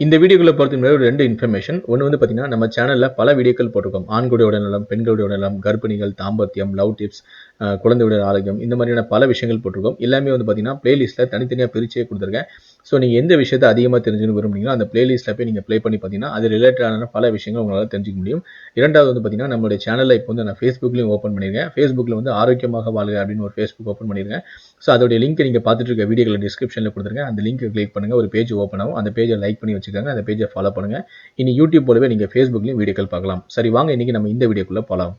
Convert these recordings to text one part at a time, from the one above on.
இந்த வீடியோக்குள்ள பொறுத்த ஒரு ரெண்டு இன்ஃபர்மேஷன் ஒன்று வந்து பார்த்தீங்கன்னா நம்ம சேனலில் பல வீடியோக்கள் போட்டிருக்கோம். ஆண்களுடைய உடல்நலம் பெண்களுடைய உடல்நலம் கர்ப்பிணிகள் தாம்பத்தியம் லவ் டிப்ஸ் அஹ், குழந்தையுடைய ஆரோக்கியம் இந்த மாதிரியான பல விஷயங்கள் போட்டிருக்கோம். எல்லாமே வந்து பார்த்தீங்கன்னா பிளேலிஸ்ட்டில் தனித்தனியாக பிரிச்சே கொடுத்துருக்கேன். ஸோ நீங்கள் எந்த விஷயத்தை அதிகமாக தெரிஞ்சுக்கணும் விரும்புனீங்களோ அந்த பிளேலிஸ்ட்டில் போய் நீங்கள் ப்ளே பண்ணி பார்த்தீங்கன்னா அது ரிலேட்டடான பல விஷயங்கள் உங்களால் தெரிஞ்சுக்க முடியும். இரண்டாவது வந்து பார்த்தீங்கன்னா நம்மளுடைய சேனலில் இப்போ வந்து நான் ஃபேஸ்புக்லேயும் ஓப்பன் பண்ணியிருக்கேன். ஃபேஸ்புக்கில் வந்து ஆரோக்கியமாக வாழ்க அப்படின்னு ஒரு ஃபேஸ்புக் ஓப்பன் பண்ணியிருக்கேன். ஸோ அதோடைய லிங்க் நீங்கள் பார்த்துட்டு இருக்க வீடியோவில் டிஸ்கிரிப்ஷனில் கொடுத்துருங்க அந்த லிங்க்கை கிளிக் பண்ணுங்கள் ஒரு பேஜ் ஓப்பன் ஆகும். அந்த பேஜை லைக் பண்ணி வச்சுக்கோங்க. அந்த பேஜை ஃபாலோ பண்ணுங்கள் இனி யூடியூப் போலவே நீங்கள் ஃபேஸ்புக்லேயும் வீடியோக்கள் பார்க்கலாம். சரி வாங்க இன்னைக்கு நம்ம இந்த வீடியோக்குள்ளே போகலாம்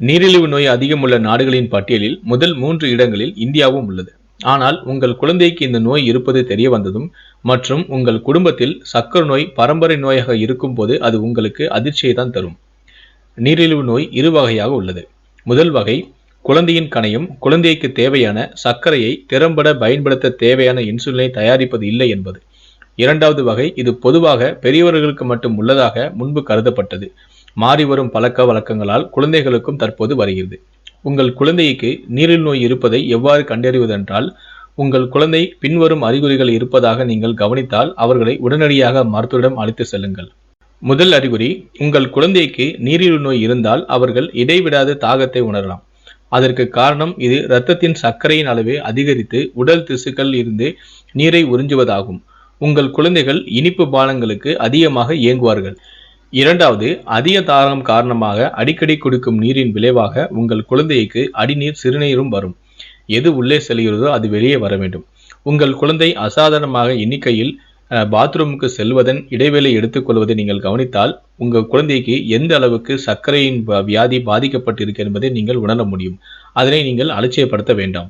நீரிழிவு நோய் அதிகம் உள்ள நாடுகளின் பட்டியலில் முதல் மூன்று இடங்களில் இந்தியாவும் உள்ளது. ஆனால் உங்கள் குழந்தைக்கு இந்த நோய் இருப்பது தெரிய வந்ததும் மற்றும் உங்கள் குடும்பத்தில் சர்க்கரை நோய் பரம்பரை நோயாக இருக்கும்போது அது உங்களுக்கு அதிர்ச்சியை தான் தரும். நீரிழிவு நோய் இரு வகையாக உள்ளது. முதல் வகை குழந்தையின் கணையும் குழந்தைக்கு தேவையான சர்க்கரையை திறம்பட பயன்படுத்த தேவையான இன்சுலினை தயாரிப்பது இல்லை என்பது. இரண்டாவது வகை இது பொதுவாக பெரியவர்களுக்கு மட்டும் உள்ளதாக முன்பு கருதப்பட்டது. மாறி வரும் பழக்க வழக்கங்களால் குழந்தைகளுக்கும் தற்போது வருகிறது. உங்கள் குழந்தைக்கு நீரில் நோய் இருப்பதை எவ்வாறு கண்டறிவதென்றால் உங்கள் குழந்தை பின்வரும் அறிகுறிகள் இருப்பதாக நீங்கள் கவனித்தால் அவர்களை உடனடியாக மருத்துவரிடம் அழைத்து செல்லுங்கள். முதல் அறிகுறி உங்கள் குழந்தைக்கு நீரிழிவு நோய் இருந்தால் அவர்கள் இடைவிடாத தாகத்தை உணரலாம். அதற்கு காரணம் இது இரத்தத்தின் சர்க்கரையின் அளவை அதிகரித்து உடல் திசுக்கள் இருந்து நீரை உறிஞ்சுவதாகும். உங்கள் குழந்தைகள் இனிப்பு பானங்களுக்கு அதிகமாக இயங்குவார்கள். இரண்டாவது அதிக தாரம் காரணமாக அடிக்கடி குடிக்கும் நீரின் விளைவாக உங்கள் குழந்தைக்கு அடிநீர் சிறுநீரும் வரும். எது உள்ளே செல்கிறதோ அது வெளியே வர வேண்டும். உங்கள் குழந்தை அசாதாரணமாக எண்ணிக்கையில் பாத்ரூமுக்கு செல்வதன் இடைவேளை எடுத்துக்கொள்வதை நீங்கள் கவனித்தால் உங்கள் குழந்தைக்கு எந்த அளவுக்கு சர்க்கரையின் வியாதி பாதிக்கப்பட்டிருக்கு என்பதை நீங்கள் உணர முடியும். அதனை நீங்கள் அலட்சியப்படுத்த வேண்டாம்.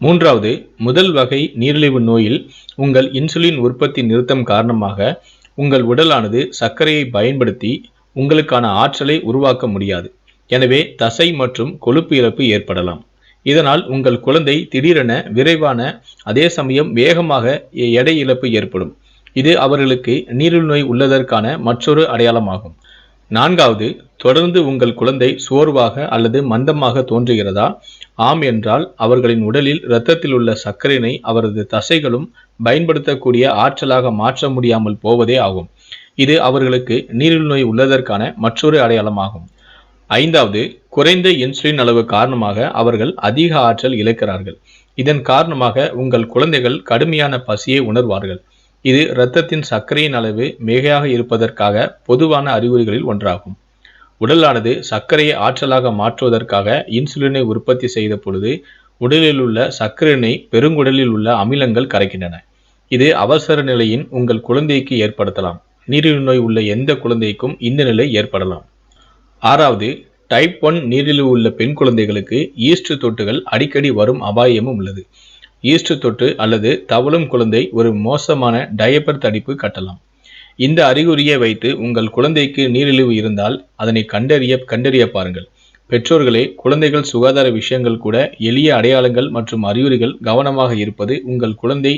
மூன்றாவது முதல் வகை நீரிழிவு நோயில் உங்கள் இன்சுலின் உற்பத்தி நிறுத்தம் காரணமாக உங்கள் உடலானது சர்க்கரையை பயன்படுத்தி உங்களுக்கான ஆற்றலை உருவாக்க முடியாது. எனவே தசை மற்றும் கொழுப்பு இழப்பு ஏற்படலாம். இதனால் உங்கள் குழந்தை திடீரென விரைவான அதே சமயம் வேகமாக எடை இழப்பு ஏற்படும். இது அவர்களுக்கு நீரிழிவு நோய் உள்ளதற்கான மற்றொரு அடையாளமாகும். நான்காவது தொடர்ந்து உங்கள் குழந்தை சோர்வாக அல்லது மந்தமாக தோன்றுகிறதா? ஆம் என்றால் அவர்களின் உடலில் இரத்தத்தில் உள்ள சர்க்கரையினை அவரது தசைகளும் பயன்படுத்தக்கூடிய ஆற்றலாக மாற்ற முடியாமல் போவதே ஆகும். இது அவர்களுக்கு நீரிழிவு நோய் உள்ளதற்கான மற்றொரு அடையாளமாகும். ஐந்தாவது குறைந்த இன்சுலின் அளவு காரணமாக அவர்கள் அதிக ஆற்றல் இழக்கிறார்கள். இதன் காரணமாக உங்கள் குழந்தைகள் கடுமையான பசியை உணர்வார்கள். இது இரத்தத்தின் சர்க்கரையின் அளவு மிகையாக இருப்பதற்காக பொதுவான அறிகுறிகளில் ஒன்றாகும். உடலானது சர்க்கரையை ஆற்றலாக மாற்றுவதற்காக இன்சுலினை உற்பத்தி செய்த பொழுது உடலில் உள்ள சர்க்கரையினை பெருங்குடலில் உள்ள அமிலங்கள் கரைக்கின்றன. இது அவசர நிலையின் உங்கள் குழந்தைக்கு ஏற்படுத்தலாம். நீரிழிவு நோய் உள்ள எந்த குழந்தைக்கும் இந்த நிலை ஏற்படலாம். ஆறாவது டைப் ஒன் நீரிழிவு உள்ள பெண் குழந்தைகளுக்கு ஈஸ்ட் தொட்டுகள் அடிக்கடி வரும் அபாயமும் உள்ளது. ஈஸ்ட் தொட்டு அல்லது தவளும் குழந்தை ஒரு மோசமான டயப்பர் தடிப்பு கட்டலாம். இந்த அறிகுறியை வைத்து உங்கள் குழந்தைக்கு நீரிழிவு இருந்தால் அதனை கண்டறிய கண்டறிய பாருங்கள். பெற்றோர்களே குழந்தைகள் சுகாதார விஷயங்கள் கூட எளிய அடையாளங்கள் மற்றும் அறிகுறிகள் கவனமாக இருப்பது உங்கள் குழந்தை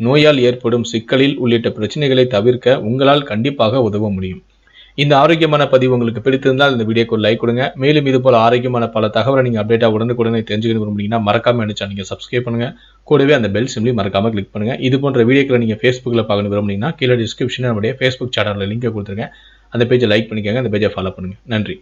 நோயால் ஏற்படும் சிக்கலில் உள்ளிட்ட பிரச்சனைகளை தவிர்க்க உங்களால் கண்டிப்பாக உதவ முடியும். இந்த ஆரோக்கியமான பதிவு உங்களுக்கு பிடித்திருந்தால் இந்த வீடியோக்கு லைக் கொடுங்க. மேலும் இது போல ஆரோக்கியமான பல தகவலை நீங்கள் அப்டேட்டாக உடனுக்குடனே தெரிஞ்சுக்கணும் விரும்புனீங்கன்னா மறக்காம நினைச்சா நீங்கள் சப்ஸ்கிரைப் பண்ணுங்க. கூடவே அந்த பெல் சிம்லி மறக்காம கிளிக் பண்ணுங்க. இது போன்ற வீடியோக்களை நீங்கள் ஃபேஸ்புக்கில் பார்க்கணும் விரும்புனீங்கன்னா கீழே டிஸ்கிரிப்ஷனில் நம்முடைய ஃபேஸ்புக் சேனலில் லிங்கை கொடுத்துருங்க. அந்த பேஜை லைக் பண்ணிக்கோங்க. அந்த பேஜை ஃபாலோ பண்ணுங்க. நன்றி.